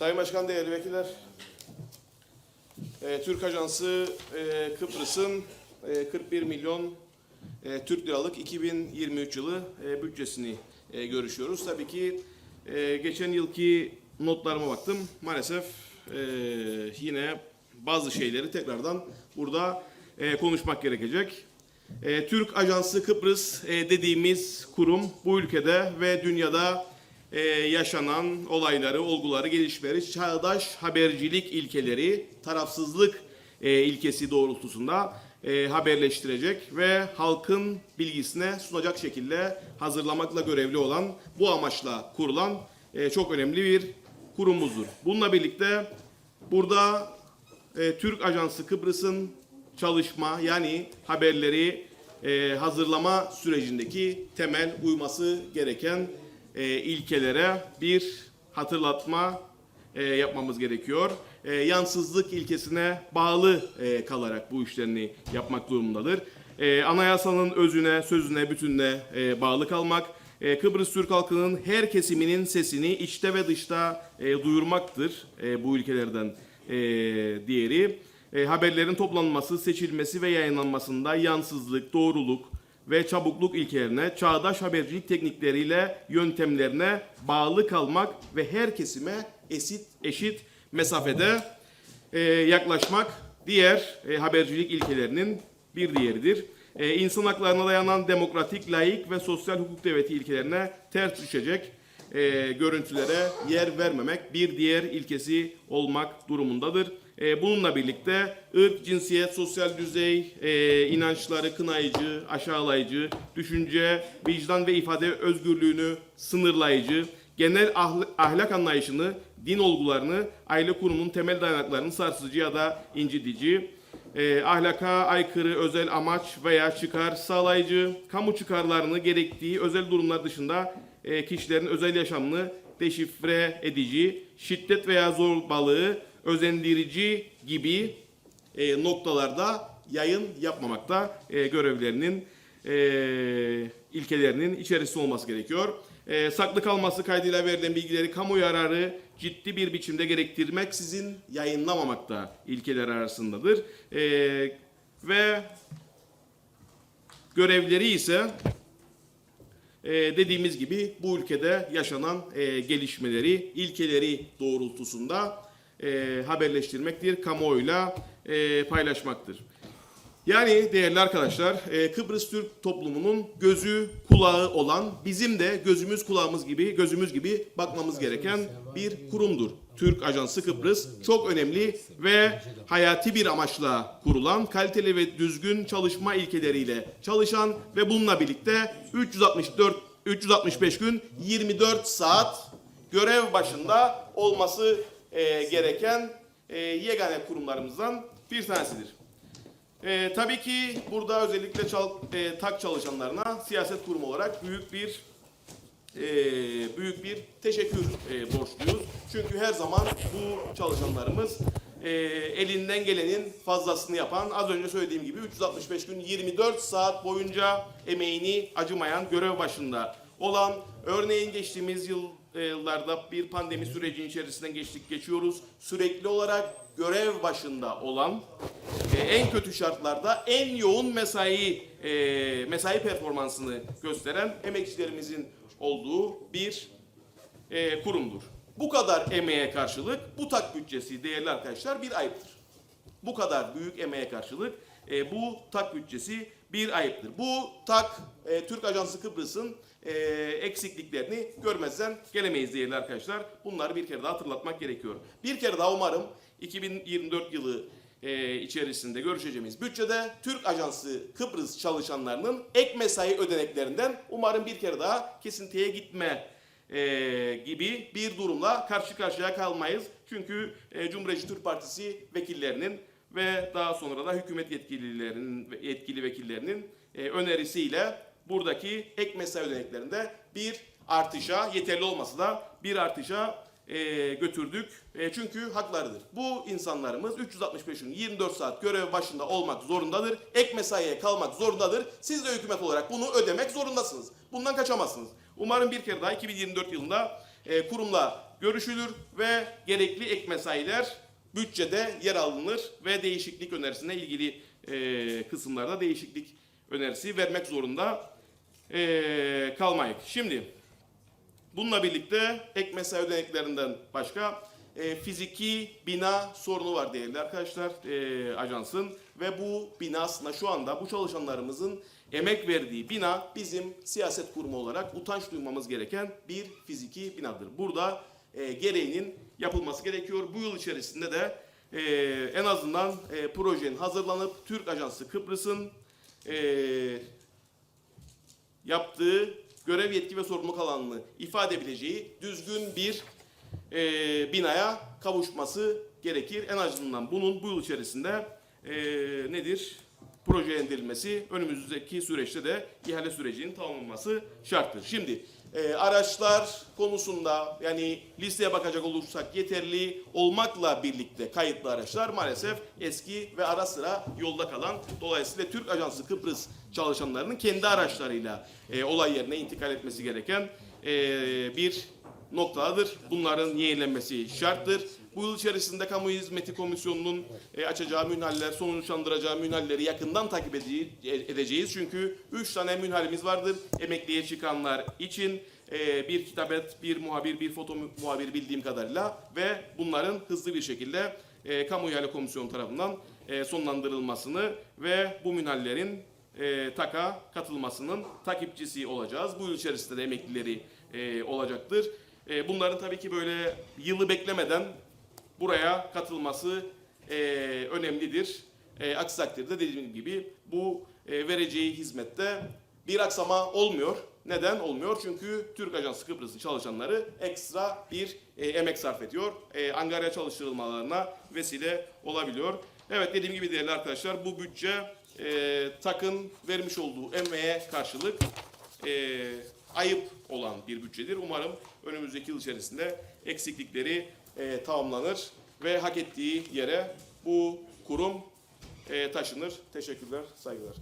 Sayın Başkan, değerli vekiller, e, Türk Ajansı e, Kıbrıs'ın e, 41 milyon e, Türk liralık 2023 yılı e, bütçesini e, görüşüyoruz. Tabii ki e, geçen yılki notlarıma baktım. Maalesef e, yine bazı şeyleri tekrardan burada e, konuşmak gerekecek. E, Türk Ajansı Kıbrıs e, dediğimiz kurum bu ülkede ve dünyada e, yaşanan olayları, olguları, gelişmeleri, çağdaş habercilik ilkeleri, tarafsızlık e, ilkesi doğrultusunda e, haberleştirecek ve halkın bilgisine sunacak şekilde hazırlamakla görevli olan, bu amaçla kurulan e, çok önemli bir kurumumuzdur. Bununla birlikte burada e, Türk Ajansı Kıbrıs'ın çalışma yani haberleri e, hazırlama sürecindeki temel uyması gereken e, ilkelere bir hatırlatma e, yapmamız gerekiyor. E, yansızlık ilkesine bağlı e, kalarak bu işlerini yapmak durumundadır. E, anayasanın özüne, sözüne, bütününe e, bağlı kalmak, e, Kıbrıs Türk halkının her kesiminin sesini içte ve dışta e, duyurmaktır e, bu ülkelerden e, diğeri. E, haberlerin toplanması, seçilmesi ve yayınlanmasında yansızlık, doğruluk ve çabukluk ilkelerine, çağdaş habercilik teknikleriyle yöntemlerine bağlı kalmak ve her kesime eşit, eşit mesafede e, yaklaşmak diğer e, habercilik ilkelerinin bir diğeridir. E, insan haklarına dayanan demokratik, layık ve sosyal hukuk devleti ilkelerine ters düşecek e, görüntülere yer vermemek bir diğer ilkesi olmak durumundadır. E, bununla birlikte ırk, cinsiyet, sosyal düzey, e, inançları kınayıcı, aşağılayıcı, düşünce, vicdan ve ifade özgürlüğünü sınırlayıcı, genel ahl- ahlak anlayışını, din olgularını, aile kurumunun temel dayanaklarını sarsıcı ya da incitici, e, ahlaka aykırı özel amaç veya çıkar sağlayıcı, kamu çıkarlarını gerektiği özel durumlar dışında kişilerin özel yaşamını deşifre edici, şiddet veya zorbalığı özendirici gibi e, noktalarda yayın yapmamakta e, görevlerinin e, ilkelerinin içerisinde olması gerekiyor. E, saklı kalması kaydıyla verilen bilgileri kamu yararı ciddi bir biçimde gerektirmeksizin yayınlamamak da ilkeler arasındadır. E, ve görevleri ise e, dediğimiz gibi bu ülkede yaşanan e, gelişmeleri, ilkeleri doğrultusunda e, haberleştirmektir, kamuoyuyla e, paylaşmaktır. Yani değerli arkadaşlar, e, Kıbrıs Türk toplumunun gözü, kulağı olan, bizim de gözümüz kulağımız gibi, gözümüz gibi bakmamız gereken bir kurumdur. Türk Ajansı Kıbrıs çok önemli ve hayati bir amaçla kurulan, kaliteli ve düzgün çalışma ilkeleriyle çalışan ve bununla birlikte 364 365 gün 24 saat görev başında olması e, gereken e, yegane kurumlarımızdan bir tanesidir. E, tabii ki burada özellikle çal, e, tak çalışanlarına siyaset kurumu olarak büyük bir e, büyük bir teşekkür e, borçluyuz. Çünkü her zaman bu çalışanlarımız e, elinden gelenin fazlasını yapan, az önce söylediğim gibi 365 gün 24 saat boyunca emeğini acımayan görev başında olan, örneğin geçtiğimiz yıl yıllarda bir pandemi sürecinin içerisinden geçtik geçiyoruz. Sürekli olarak görev başında olan e, en kötü şartlarda en yoğun mesai e, mesai performansını gösteren emekçilerimizin olduğu bir e, kurumdur. Bu kadar emeğe karşılık bu tak bütçesi değerli arkadaşlar bir ayıptır. Bu kadar büyük emeğe karşılık e, bu tak bütçesi bir ayıptır. Bu tak e, Türk Ajansı Kıbrıs'ın e, eksikliklerini görmezden gelemeyiz değerli arkadaşlar. Bunları bir kere daha hatırlatmak gerekiyor. Bir kere daha umarım 2024 yılı e, içerisinde görüşeceğimiz bütçede Türk Ajansı Kıbrıs çalışanlarının ek mesai ödeneklerinden umarım bir kere daha kesintiye gitme e, gibi bir durumla karşı karşıya kalmayız. Çünkü e, Cumhuriyetçi Türk Partisi vekillerinin ve daha sonra da hükümet yetkililerinin yetkili vekillerinin e, önerisiyle buradaki ek mesai ödeneklerinde bir artışa yeterli olmasa da bir artışa e, götürdük. E, çünkü haklarıdır. Bu insanlarımız 365 gün 24 saat görev başında olmak zorundadır. Ek mesaiye kalmak zorundadır. Siz de hükümet olarak bunu ödemek zorundasınız. Bundan kaçamazsınız. Umarım bir kere daha 2024 yılında e, kurumla görüşülür ve gerekli ek mesailer bütçede yer alınır ve değişiklik önerisine ilgili e, kısımlarda değişiklik önerisi vermek zorunda e, kalmayız. Şimdi bununla birlikte ek mesai ödeneklerinden başka e, fiziki bina sorunu var değerli arkadaşlar e, ajansın ve bu bina aslında şu anda bu çalışanlarımızın emek verdiği bina bizim siyaset kurumu olarak utanç duymamız gereken bir fiziki binadır. Burada e, gereğinin yapılması gerekiyor. Bu yıl içerisinde de e, en azından e, projenin hazırlanıp Türk Ajansı Kıbrıs'ın e, yaptığı görev yetki ve sorumluluk alanını ifade edebileceği düzgün bir e, binaya kavuşması gerekir. En azından bunun bu yıl içerisinde e, nedir? Projelendirilmesi, önümüzdeki süreçte de ihale sürecinin tamamlanması şarttır. Şimdi e, araçlar konusunda yani listeye bakacak olursak yeterli olmakla birlikte kayıtlı araçlar maalesef eski ve ara sıra yolda kalan dolayısıyla Türk Ajansı Kıbrıs çalışanlarının kendi araçlarıyla e, olay yerine intikal etmesi gereken e, bir noktadır. Bunların yenilenmesi şarttır. Bu yıl içerisinde Kamu Hizmeti Komisyonu'nun e, açacağı münhaller, sonuçlandıracağı münhalleri yakından takip ede- edeceğiz. Çünkü 3 tane münhalimiz vardır. Emekliye çıkanlar için e, bir kitabet, bir muhabir, bir foto mu- muhabir bildiğim kadarıyla ve bunların hızlı bir şekilde e, Kamu İhale Komisyonu tarafından e, sonlandırılmasını ve bu münhallerin e, TAK'a katılmasının takipçisi olacağız. Bu yıl içerisinde de emeklileri e, olacaktır. E, bunların tabii ki böyle yılı beklemeden buraya katılması e, önemlidir. E, aksi takdirde dediğim gibi bu e, vereceği hizmette bir aksama olmuyor. Neden olmuyor? Çünkü Türk Ajansı Kıbrıs'ın çalışanları ekstra bir e, emek sarf ediyor. E, Angarya çalıştırılmalarına vesile olabiliyor. Evet dediğim gibi değerli arkadaşlar bu bütçe e, TAK'ın vermiş olduğu emeğe karşılık e, ayıp olan bir bütçedir. Umarım önümüzdeki yıl içerisinde eksiklikleri e, tamamlanır ve hak ettiği yere bu kurum e, taşınır. Teşekkürler, saygılar.